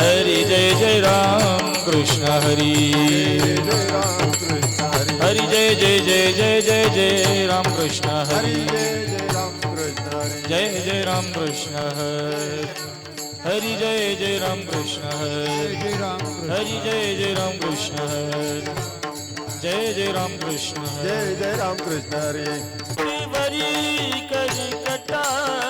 हरी जय जय राम कृष्ण जय जय जय जय जय जय राम कृष्ण हरि जय जय राम कृष्ण हरि जय जय राम कृष्ण हरि जय जय राम कृष्ण जय जय राम कृष्ण जय जय राम हरे बड़ी करी कटा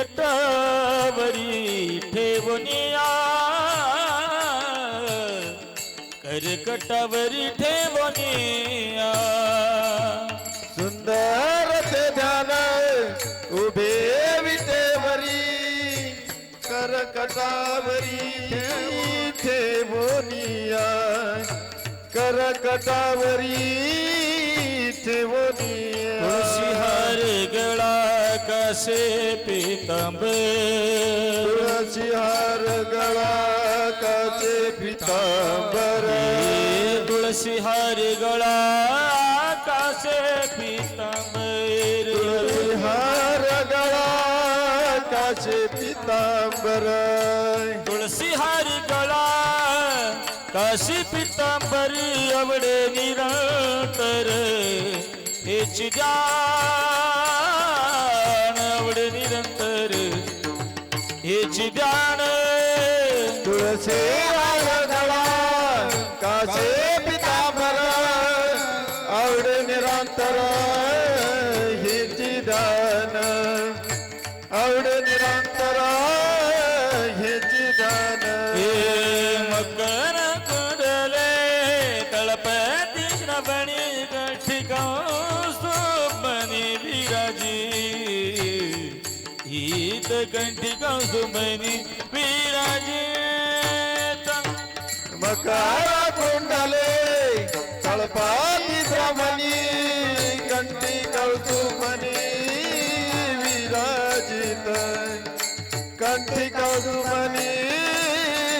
कटावरी ठेवोनिया करकटावरी ठेवनिया सुंदर ते ध्यान उभे विटेवरी करकटावरी ठेवनिया ठेवोनिया ठेवनिया कसे पीतम्ब। तुलसी हर गला कसे पीतम्बर तुलसी हर गला कसे पीतम्बर तुलसी हर गला कसे पीतम्बर तुलसी हर गला कसे पीतम्बर अवड़े निरंतर। हिच जा कसे हार गळा काचे पितांबर? आवड निरंतर हिची दान. आवड निरंतर हिची दान. हे मकर कुडले तळपती श्रवणी ठिका सुमनी विराजी. हीत कंठिका सुमनी विराजी. मकार कुंडले तळपाती द्रमणी कंठी कौतुमनी विराजित. कंठी कौतुमनी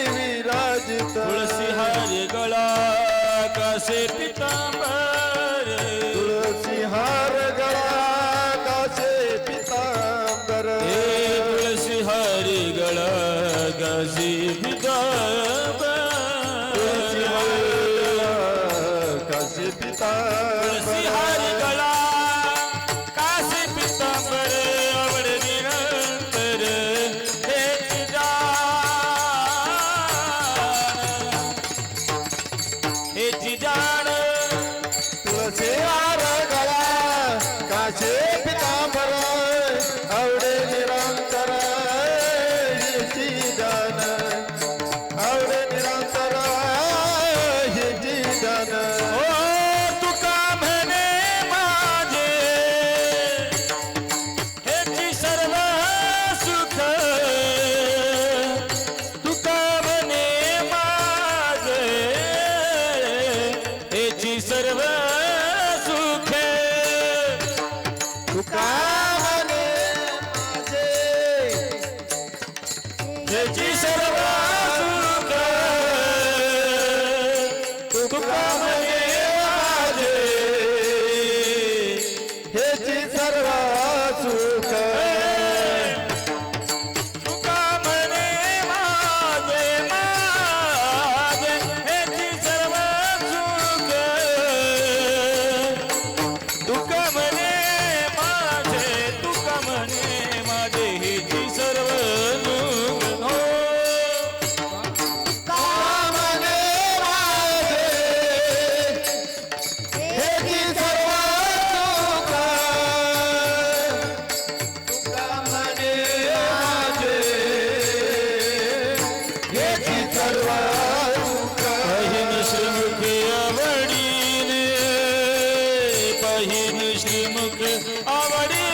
विराजित. तुळसी हार गळा कासे पितांबर. त्याची सर्व पहिन श्रीमुख